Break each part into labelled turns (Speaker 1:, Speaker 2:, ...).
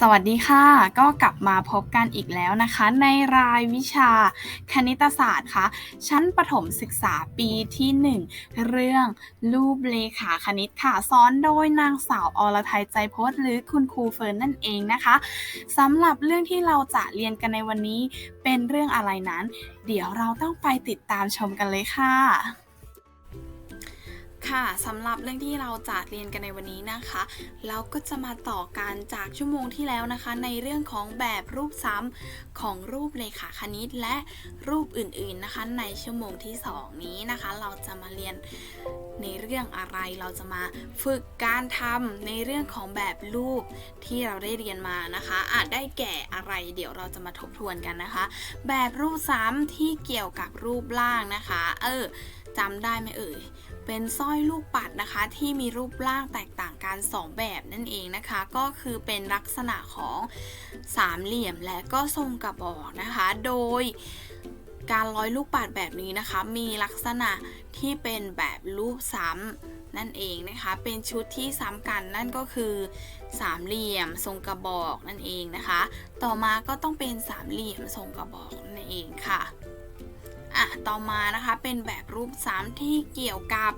Speaker 1: สวัสดีค่ะ ก็กลับมาพบกันอีกแล้วนะคะ ในรายวิชาคณิตศาสตร์ค่ะ ชั้นประถมศึกษาปีที่ 1 เรื่องรูปเลขาคณิตค่ะสอนโดยนางสาวอรไทยใจโพสหรือคุณครูเฟิร์นนั่นเองนะคะสำหรับเรื่องที่เราจะเรียนกันในวันนี้เป็นเรื่องอะไรนั้น เดี๋ยวเราต้องไปติดตามชมกันเลยค่ะ ค่ะสำหรับเรื่องที่เราจะเรียนกันในวันนี้นะคะ เราก็จะมาต่อกันจากชั่วโมงที่แล้วนะคะ ในเรื่องของแบบรูปซ้ำของรูปเลขาคณิตและรูปอื่นๆนะคะ ในชั่วโมงที่ 2 นี้นะคะ เราจะมาเรียนในเรื่องอะไรเราจะมาฝึกการทำในเรื่องของแบบรูปที่เราได้เรียนมานะคะอาจได้แก่อะไรเดี๋ยวเราจะมาทบทวนกันนะคะ แบบรูปซ้ำที่เกี่ยวกับรูปร่างนะคะ เออจำได้ไหมเอ่ย เป็นสร้อยลูกปัดนะคะที่มีรูปร่างแตกต่างกัน 2 แบบนั่นเองนะคะ ก็คือเป็นลักษณะของสามเหลี่ยมและก็ทรงกระบอกนะคะ โดยการร้อยลูกปัดแบบนี้นะคะ มีลักษณะที่เป็นแบบรูปซ้ำนั่นเองนะคะ เป็นชุดที่ซ้ำกันนั่นก็คือสามเหลี่ยมทรงกระบอกนั่นเองนะคะ ต่อมาก็ต้องเป็นสามเหลี่ยมทรงกระบอกนั่นเองค่ะ อะต่อมานะคะเป็นแบบรูปซ้ำที่เกี่ยวกับ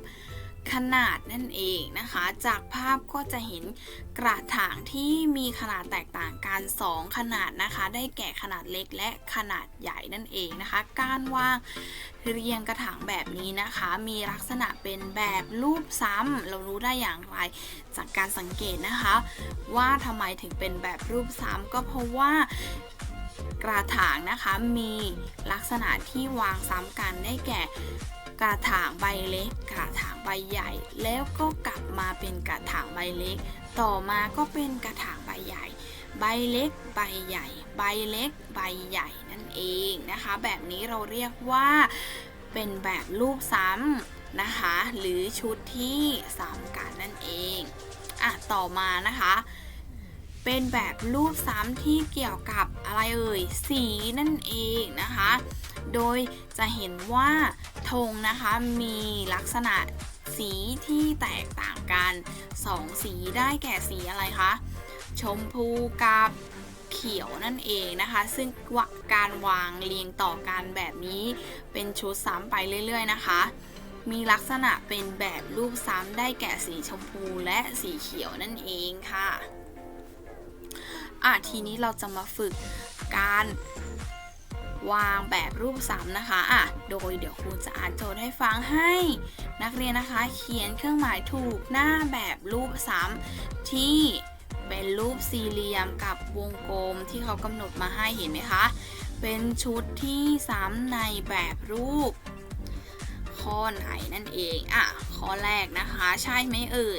Speaker 1: ขนาดนั่นเองนะคะ จากภาพก็จะเห็นกระถางที่มีขนาดแตกต่างกัน 2 ขนาดนะคะ ได้แก่ขนาดเล็กและขนาดใหญ่นั่นเองนะคะ การวางเรียงกระถางแบบนี้นะคะ มีลักษณะเป็นแบบรูปซ้ำเรารู้ได้อย่างไร จากการสังเกตนะคะ ว่าทำไมถึงเป็นแบบรูปซ้ำก็เพราะว่า กระถางนะคะมีลักษณะที่วางซ้ำกันได้แก่ กระถางใบเล็ก กระถางใบใหญ่ แล้วก็กลับมาเป็นกระถางใบเล็ก ต่อมาก็เป็นกระถางใบใหญ่ ใบเล็ก ใบใหญ่ ใบเล็ก ใบใหญ่นั่นเองนะคะ แบบนี้เราเรียกว่าเป็นแบบรูปซ้ำนะคะ หรือชุดที่ซ้ำกันนั่นเองอะต่อมานะคะ เป็นแบบรูปซ้ำที่เกี่ยวกับอะไรเอ่ย สีนั่นเองนะคะ โดยจะเห็นว่าธงนะคะมีลักษณะสีที่แตกต่างกัน 2 สีได้แก่สีอะไรคะ ชมพูกับเขียวนั่นเองนะคะ ซึ่งการวางเรียงต่อกันแบบนี้เป็นชุดซ้ำไปเรื่อย ๆ นะคะ มีลักษณะเป็นแบบรูปซ้ำได้แก่สีชมพูและสีเขียวนั่นเองค่ะ อะทีนี้เราจะมาฝึกการวางแบบรูปซ้ำนะคะอะโดยเดี๋ยวครูจะอ่านโจทย์ให้ฟังให้ นักเรียนนะคะเขียนเครื่องหมายถูกหน้าแบบรูปซ้ำที่เป็นรูปสี่เหลี่ยมกับวงกลมที่เขากำหนดมาให้เห็นไหมคะ เป็นชุดที่ซ้ำในแบบรูป ข้อไหนนั่นเองอะข้อแรกนะคะ ใช่ไหมเอ่ย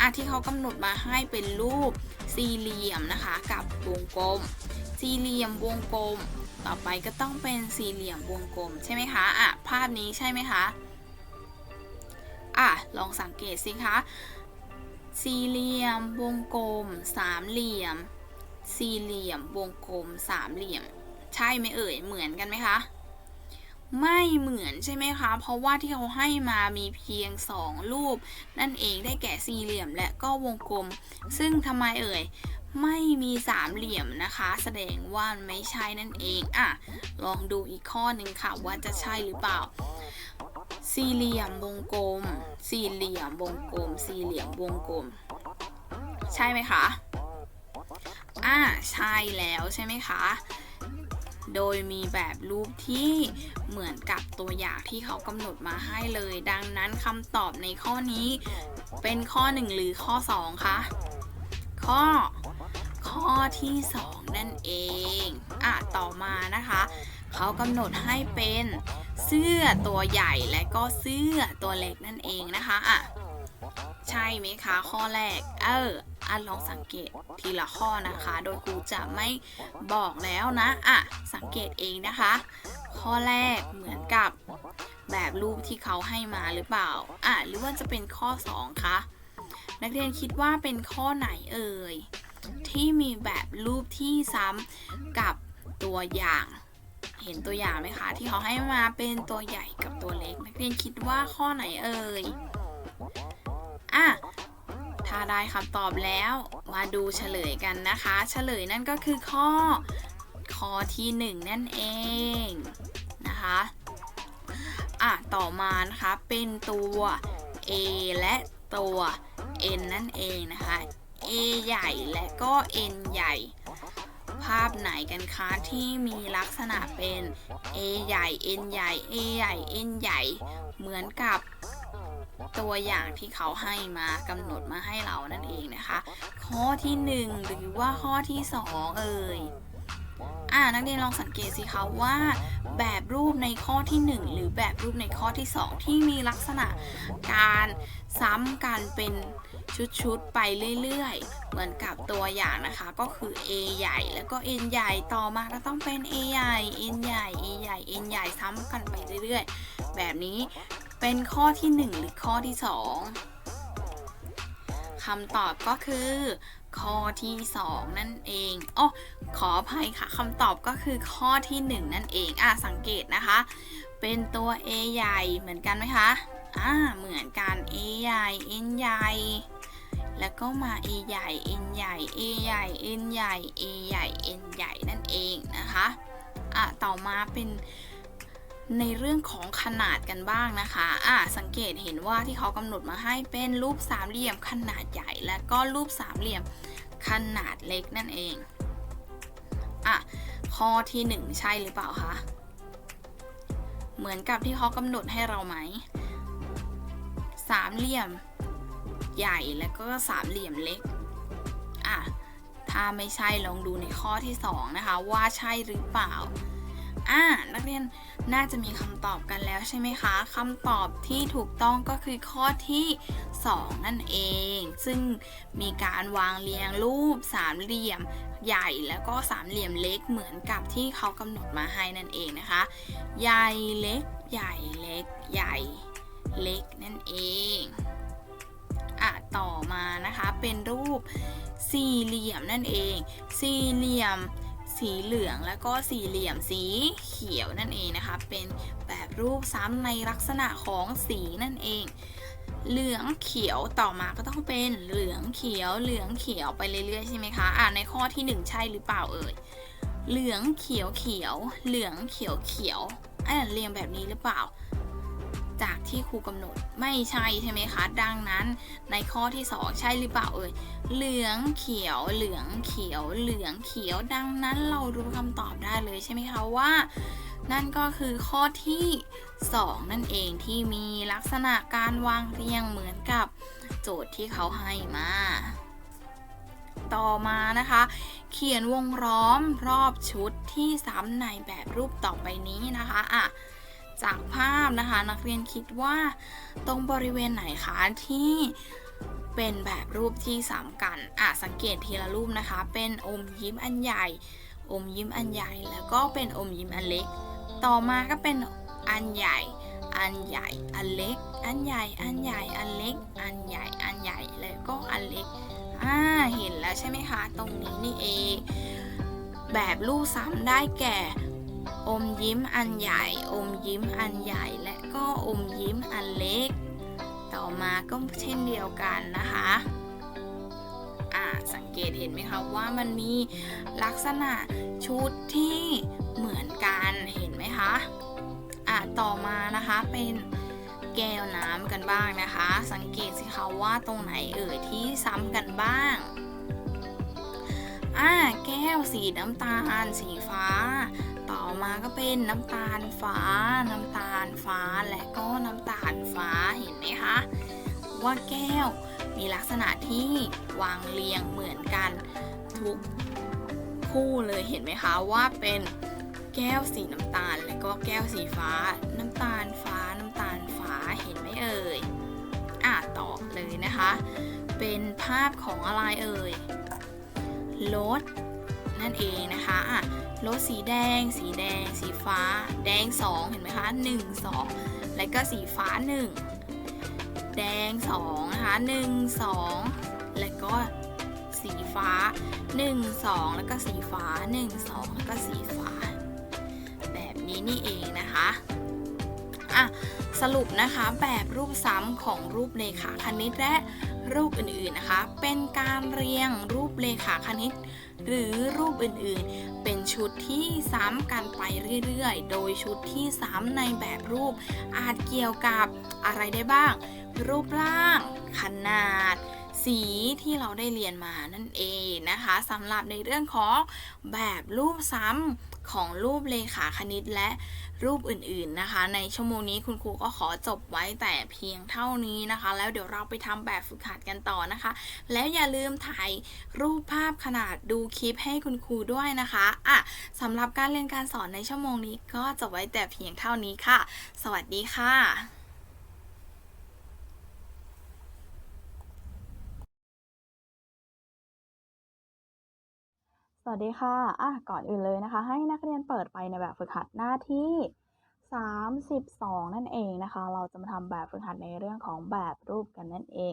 Speaker 1: อะที่เขากำหนดมาให้เป็นรูป สี่เหลี่ยมนะคะกับวงกลม สี่เหลี่ยมวงกลม ต่อไปก็ต้องเป็นสี่เหลี่ยมวงกลมใช่ไหมคะอะภาพนี้ใช่ไหมคะอะลองสังเกตสิคะสี่เหลี่ยมวงกลม สามเหลี่ยม สี่เหลี่ยมวงกลม สามเหลี่ยม ใช่ไหมเอ่ยเหมือนกันไหมคะ ไม่เหมือนใช่ไหมคะ เพราะว่าที่เขาให้มามีเพียง 2 รูป นั่นเองได้แก่สี่เหลี่ยมและก็วงกลม ซึ่งทำไมเอ่ย ไม่มีสามเหลี่ยมนะคะ แสดงว่าไม่ใช่นั่นเองอะลองดูอีกข้อหนึ่งค่ะว่าจะใช่หรือเปล่า สี่เหลี่ยมวงกลม สี่เหลี่ยมวงกลม สี่เหลี่ยมวงกลม ใช่ไหมคะอ่าใช่แล้วใช่ไหมคะ โดยมีแบบรูปที่เหมือนกับตัวอย่างที่เขากำหนดมาให้เลย ดังนั้นคำตอบในข้อนี้เป็นข้อ 1 หรือข้อ 2 คะ ข้อข้อที่ 2 นั่นเอง อะ ต่อมานะคะ เขากำหนดให้เป็นเสื้อตัวใหญ่และก็เสื้อตัวเล็กนั่นเองนะคะ อะ ใช่ไหมคะ ข้อแรก เอออะลองสังเกตทีละข้อนะคะ โดยครูจะไม่บอกแล้วนะอะสังเกตเองนะคะ ข้อแรกเหมือนกับแบบรูปที่เขาให้มาหรือเปล่าอะหรือว่าจะเป็นข้อ 2คะนักเรียนคิดว่าเป็นข้อไหนเอ่ย ที่มีแบบรูปที่ซ้ำกับตัวอย่าง เห็นตัวอย่างไหมคะ ที่เขาให้มาเป็นตัวใหญ่กับตัวเล็ก นักเรียนคิดว่าข้อไหนเอ่ย อะถ้าได้คำตอบแล้วมาดูเฉลยกันนะคะ เฉลยนั่นก็คือข้อข้อที่หนึ่งนั่นเองนะคะอะต่อมานะคะเป็นตัว A และตัว N นั่นเองนะคะ A ใหญ่และก็ N ใหญ่ ภาพไหนกันคะที่มีลักษณะเป็น A ใหญ่ N ใหญ่ A ใหญ่ N ใหญ่ เหมือนกับ ตัวอย่างที่เขาให้มากำหนดมาให้เรานั่นเองนะคะ ข้อที่หนึ่งหรือว่าข้อที่สองเอ่ยอ่านักเรียนลองสังเกตสิคะว่า แบบรูปในข้อที่ 1 หรือแบบรูปในข้อที่ 2 ที่มีลักษณะการซ้ำกันเป็นชุดๆไปเรื่อยๆ เหมือนกับตัวอย่างนะคะ ก็คือ A ใหญ่แล้วก็ N ใหญ่ต่อมาก็ต้องเป็น A ใหญ่ N ใหญ่ A ใหญ่ N ใหญ่ซ้ำกันไปเรื่อยๆ แบบนี้ เป็นข้อที่ 1 หรือข้อที่ 2คำตอบก็คือ ข้อที่ 2 นั่นเองอ๋อขออภัยค่ะคำตอบก็คือข้อที่ 1 นั่นเองอะสังเกตนะคะ เป็นตัว A ใหญ่เหมือนกันไหมคะอ่าเหมือนกัน A ใหญ่ N ใหญ่ แล้วก็มา A ใหญ่ N ใหญ่ A ใหญ่ N ใหญ่ A ใหญ่ N ใหญ่นั่นเองนะคะอะต่อมาเป็น ในเรื่องของขนาดกันบ้างนะคะอะสังเกตเห็นว่าที่เขากำหนดมาให้เป็นรูปสามเหลี่ยมขนาดใหญ่ และก็รูปสามเหลี่ยมขนาดเล็กนั่นเองอะข้อที่หนึ่งใช่หรือเปล่าคะเหมือนกับที่เขากำหนดให้เราไหมสามเหลี่ยมใหญ่แล้วก็สามเหลี่ยมเล็กอะถ้าไม่ใช่ลองดูในข้อที่สองนะคะ ว่าใช่หรือเปล่า อ่านักเรียนน่าจะมีคำตอบกันแล้วใช่ไหมคะคำตอบที่ถูกต้องก็คือข้อที่ 2 นั่นเอง ซึ่งมีการวางเรียงรูปสามเหลี่ยมใหญ่แล้วก็สามเหลี่ยมเล็กเหมือนกับที่เขากำหนดมาให้นั่นเองนะคะ ใหญ่เล็ก ใหญ่เล็ก ใหญ่เล็กนั่นเองอะต่อมานะคะเป็นรูปสี่เหลี่ยมนั่นเอง สี่เหลี่ยม สีเหลืองแล้วก็สี่เหลี่ยมสีเขียวนั่นเองนะคะ เป็นแบบรูปซ้ำในลักษณะของสีนั่นเอง เหลืองเขียวต่อมาก็ต้องเป็นเหลืองเขียว เหลืองเขียวไปเรื่อยๆใช่ไหมคะอ่าในข้อที่หนึ่งใช่หรือเปล่าเอ่ยเหลืองเขียวเขียว เหลืองเขียวเขียวอ่านเรียงแบบนี้หรือเปล่า จากที่ครูกำหนดไม่ใช่ใช่ไหมคะ ดังนั้นในข้อที่สองใช่หรือเปล่าเอ่ยเหลืองเขียวเหลืองเขียวเหลืองเขียว ดังนั้นเรารู้คำตอบได้เลยใช่ไหมคะว่า นั่นก็คือข้อที่ 2 นั่นเองที่มีลักษณะการวางเรียงเหมือนกับโจทย์ที่เขาให้มาต่อมานะคะ เขียนวงล้อมรอบชุดที่ซ้ำในแบบรูปต่อไปนี้นะคะ อะ จากภาพนะคะ นักเรียนคิดว่าตรงบริเวณไหนคะที่เป็นแบบรูปที่ซ้ำกันอะสังเกตทีละรูปนะคะ เป็นอมยิ้มอันใหญ่ อมยิ้มอันใหญ่ แล้วก็เป็นอมยิ้มอันเล็ก ต่อมาก็เป็นอันใหญ่ อันใหญ่ อันเล็ก อันใหญ่ อันใหญ่ อันเล็ก อันใหญ่ อันใหญ่ แล้วก็อันเล็ก อ่า เห็นแล้วใช่ไหมคะ ตรงนี้นี่เอง แบบรูปซ้ำได้แก่ อมยิ้มอันใหญ่ อมยิ้มอันใหญ่ และก็อมยิ้มอันเล็ก ต่อมาก็เช่นเดียวกันนะคะอ่าสังเกตเห็นไหมคะว่ามันมีลักษณะชุดที่เหมือนกันเห็นไหมคะอะต่อมานะคะเป็นแก้วน้ำกันบ้างนะคะ สังเกตสิคะว่าตรงไหนเอ่ยที่ซ้ำกันบ้างอ่าแก้วสีน้ำตาล สีฟ้า ต่อมาก็เป็นน้ำตาลฟ้า น้ำตาลฟ้าและก็น้ำตาลฟ้าเห็นไหมคะ ว่าแก้วมีลักษณะที่วางเรียงเหมือนกันทุกคู่เลยเห็นไหมคะว่าเป็นแก้วสีน้ำตาลและก็แก้วสีฟ้า น้ำตาลฟ้าน้ำตาลฟ้าเห็นไหมเอ่ยอะต่อเลยนะคะ เป็นภาพของอะไรเอ่ยรถนั่นเองนะคะอะ รถสีแดง สีแดง สีฟ้า แดง 2 เห็นไหมคะ 1 2 แล้วก็สีฟ้า 1 แดง2นะคะ1 2 แล้วก็สีฟ้า 1 2 แล้วก็สีฟ้า 1 2 แล้วก็สีฟ้า แบบนี้นี่เองนะคะอะสรุปนะคะแบบรูปซ้ำของรูปเลขาคณิตและ รูปอื่นๆนะคะ เป็นการเรียงรูปเลขาคณิต หรือรูปอื่นๆ เป็นชุดที่ซ้ำกันไปเรื่อยๆ โดยชุดที่ซ้ำในแบบรูป อาจเกี่ยวกับอะไรได้บ้าง รูปร่าง ขนาดสีที่เราได้เรียนมานั่นเองนะคะสำหรับในเรื่องของแบบรูปซ้ำ ของรูปเลขาคณิตและรูปอื่นๆนะคะ ในชั่วโมงนี้คุณครูก็ขอจบไว้แต่เพียงเท่านี้นะคะ แล้วเดี๋ยวเราไปทำแบบฝึกหัดกันต่อนะคะ แล้วอย่าลืมถ่ายรูปภาพขนาดดูคลิปให้คุณครูด้วยนะคะอะสำหรับการเรียนการสอนในชั่วโมงนี้ก็จบไว้แต่เพียงเท่านี้ค่ะ สวัสดีค่ะ
Speaker 2: วัสดีค่ะอะก่อนอื่นเลยนะคะ ให้นักเรียนเปิดไปในแบบฝึกหัดหน้าที่ 32 นั่นเองนะคะ เราจะมาทำแบบฝึกหัดในเรื่องของแบบรูปกันนั่นเอง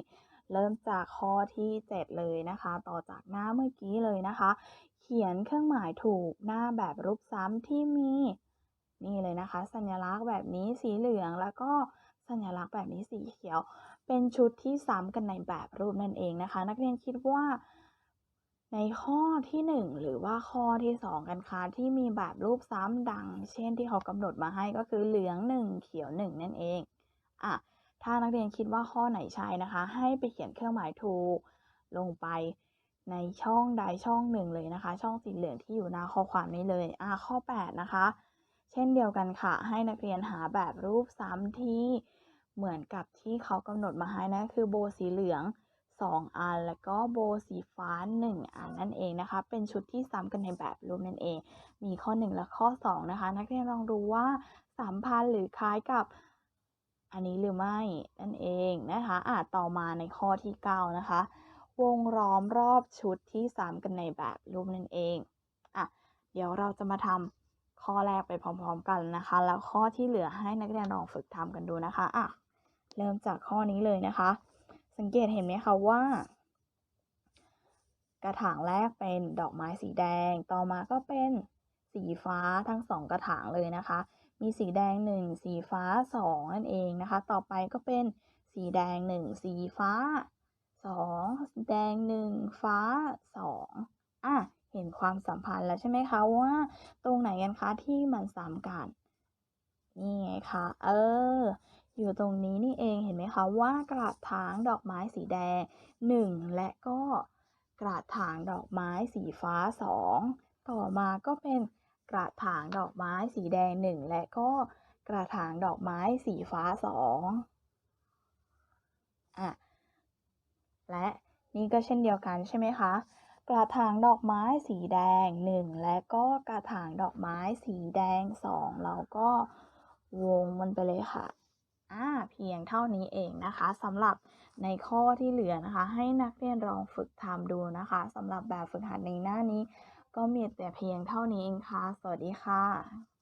Speaker 2: เริ่มจากข้อที่ 7 เลยนะคะ ต่อจากหน้าเมื่อกี้เลยนะคะ เขียนเครื่องหมายถูกหน้าแบบรูปซ้ำที่มีนี่เลยนะคะ สัญลักษณ์แบบนี้สีเหลืองแล้วก็สัญลักษณ์แบบนี้สีเขียว เป็นชุดที่ซ้ำกันในแบบรูปนั่นเองนะคะ นักเรียนคิดว่า ในข้อที่ 1 หรือว่าข้อที่ 2 กันคะที่มีแบบรูปซ้ำดัง เช่นที่เขากำหนดมาให้ก็คือเหลือง 1 เขียว 1 นั่นเองอะถ้านักเรียนคิดว่าข้อไหนใช่นะคะ ให้ไปเขียนเครื่องหมายถูกลงไปในช่องใดช่องหนึ่งเลยนะคะ ช่องสีเหลืองที่อยู่หน้าข้อความนี้เลยอะข้อ 8 นะคะ เช่นเดียวกันค่ะ ให้นักเรียนหาแบบรูปซ้ำที่เหมือนกับที่เขากำหนดมาให้นะคือโบสีเหลือง 2 อัน แล้วก็โบสีฟ้า 1 อันนั่นเองนะคะ เป็นชุดที่ซ้ำกันในแบบรูปนั่นเอง มีข้อ 1 และข้อ 2 นะคะ นักเรียนลองดูว่าสัมพันธ์หรือคล้ายกับอันนี้หรือไม่นั่นเองนะคะอะต่อมาในข้อที่ 9 นะคะ วงล้อมรอบชุดที่ซ้ำกันในแบบรูปนั่นเองอะเดี๋ยวเราจะมาทำข้อแรกไปพร้อมๆกันนะคะ แล้วข้อที่เหลือให้นักเรียนลองฝึกทำกันดูนะคะอะเริ่มจากข้อนี้เลยนะคะ สังเกตเห็นไหมคะว่า กระถางแรกเป็นดอกไม้สีแดง ต่อมาก็เป็นสีฟ้าทั้งสองกระถางเลยนะคะ มีสีแดง 1 สีฟ้า 2 นั่นเองนะคะ ต่อไปก็เป็นสีแดง 1 สีฟ้า2สีแดง 1 ฟ้า 2 อะ เห็นความสัมพันธ์แล้วใช่ไหมคะว่า ตรงไหนกันคะที่มันซ้ำกัน นี่ไงคะ เออ อยู่ตรงนี้นี่เองเห็นไหมคะว่ากระถางดอกไม้สีแดง 1 และก็กระถางดอกไม้สีฟ้า 2 ต่อมาก็เป็นกระถางดอกไม้สีแดง 1 และก็กระถางดอกไม้สีฟ้า 2อะและนี่ก็เช่นเดียวกันใช่ไหมคะ กระถางดอกไม้สีแดง 1 และก็กระถางดอกไม้สีแดง 2 เราก็วงมันไปเลยค่ะ อ่าเพียงเท่านี้เองนะคะสำหรับในข้อที่เหลือนะคะ ให้นักเรียนลองฝึกทำดูนะคะสำหรับแบบฝึกหัดในหน้านี้ ก็มีแต่เพียงเท่านี้เองค่ะ สวัสดีค่ะ